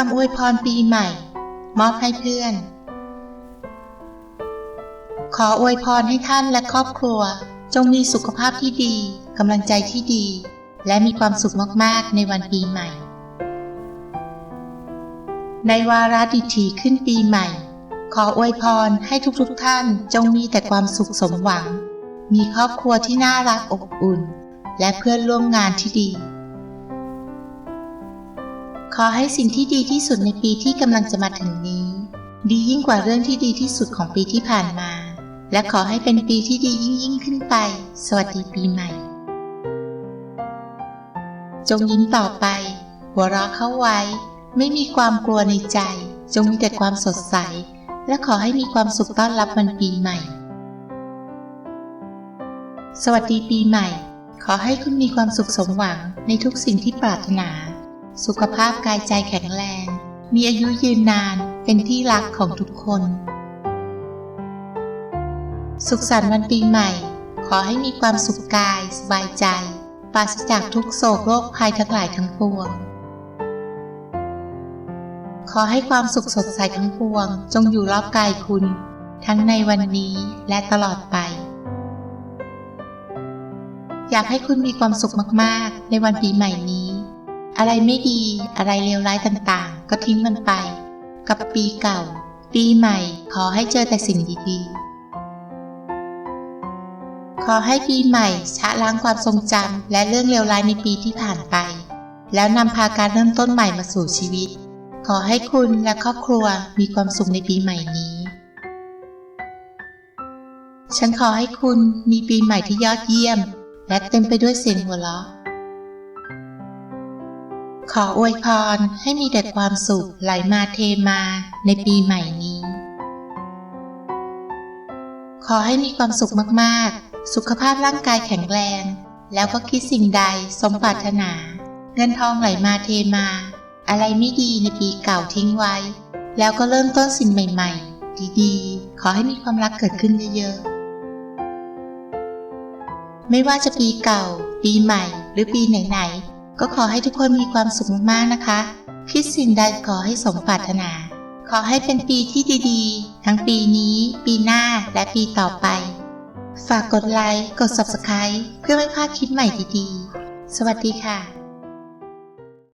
คำอวยพรปีใหม่ มอบให้เพื่อน ขออวยพรให้ท่านและครอบครัว จงมีสุขภาพที่ดีกำลังใจที่ดี และมีความสุขมากๆ ในวันปีใหม่ ในวาระดิถีขึ้นปีใหม่ ขออวยพรให้ทุกๆท่านจงมีแต่ความสุขสมหวัง มีครอบครัวที่น่ารักอบอุ่น และเพื่อนร่วมงานที่ดี ขอให้สิ่งที่ดีที่สุดในปีที่กำลังจะมาถึงนี้ ดียิ่งกว่าเรื่องที่ดีที่สุดของปีที่ผ่านมา และขอให้เป็นปีที่ดียิ่งยิ่งขึ้นไป สวัสดีปีใหม่ จงยิ้มต่อไป หัวเราะเข้าไว้ ไม่มีความกลัวในใจ จงมีแต่ความสดใส และขอให้มีความสุขต้อนรับวันปีใหม่ สวัสดีปีใหม่ ขอให้คุณมีความสุขสมหวังในทุกสิ่งที่ปรารถนา สุขภาพกายใจแข็งแรง มีอายุยืนนานเป็นที่รักของทุกคน สุขสันต์วันปีใหม่ ขอให้มีความสุขกาย สบายใจ ปราศจากทุกโศกโรคภัยทั้งหลายทั้งปวง ขอให้ความสุขสดใสทั้งปวง จงอยู่รอบกายคุณ ทั้งในวันนี้และตลอดไปอยากให้คุณมีความสุขมาก ๆ ในวันปีใหม่นี้ อะไรไม่ดีอะไรเลวร้ายต่างๆ ก็ทิ้งมันไป กับปีเก่า ปีใหม่ ขอให้เจอแต่สิ่งดีๆ ขอให้ปีใหม่ชะล้างความทรงจำและเรื่องเลวร้ายในปีที่ผ่านไป แล้วนำพาการเริ่มต้นใหม่มาสู่ชีวิต ขอให้คุณและครอบครัวมีความสุขในปีใหม่นี้ ฉันขอให้คุณมีปีใหม่ที่ยอดเยี่ยม และเต็มไปด้วยเสียงหัวเราะ ขออวยพรให้มีแต่ความสุขไหลมาเทมาในปีใหม่นี้ ขอให้มีความสุขมากๆ สุขภาพร่างกายแข็งแรง แล้วก็คิดสิ่งใดสมปรารถนา เงินทองไหลมาเทมา อะไรไม่ดีในปีเก่าทิ้งไว้ แล้วก็เริ่มต้นสิ่งใหม่ ๆ ดีๆ ขอให้มีความรักเกิดขึ้นเยอะๆ ไม่ว่าจะปีเก่า ปีใหม่ หรือปีไหนๆ ก็ขอให้ทุกคนมีความสุขมากๆนะคะ คิดสิ่งใดขอให้สมปรารถนา ขอให้เป็นปีที่ดีๆ ทั้งปีนี้ ปีหน้าและปีต่อไป ฝากกดไลค์ กด Subscribe เพื่อไม่พลาดคลิปใหม่ดีๆ สวัสดีค่ะ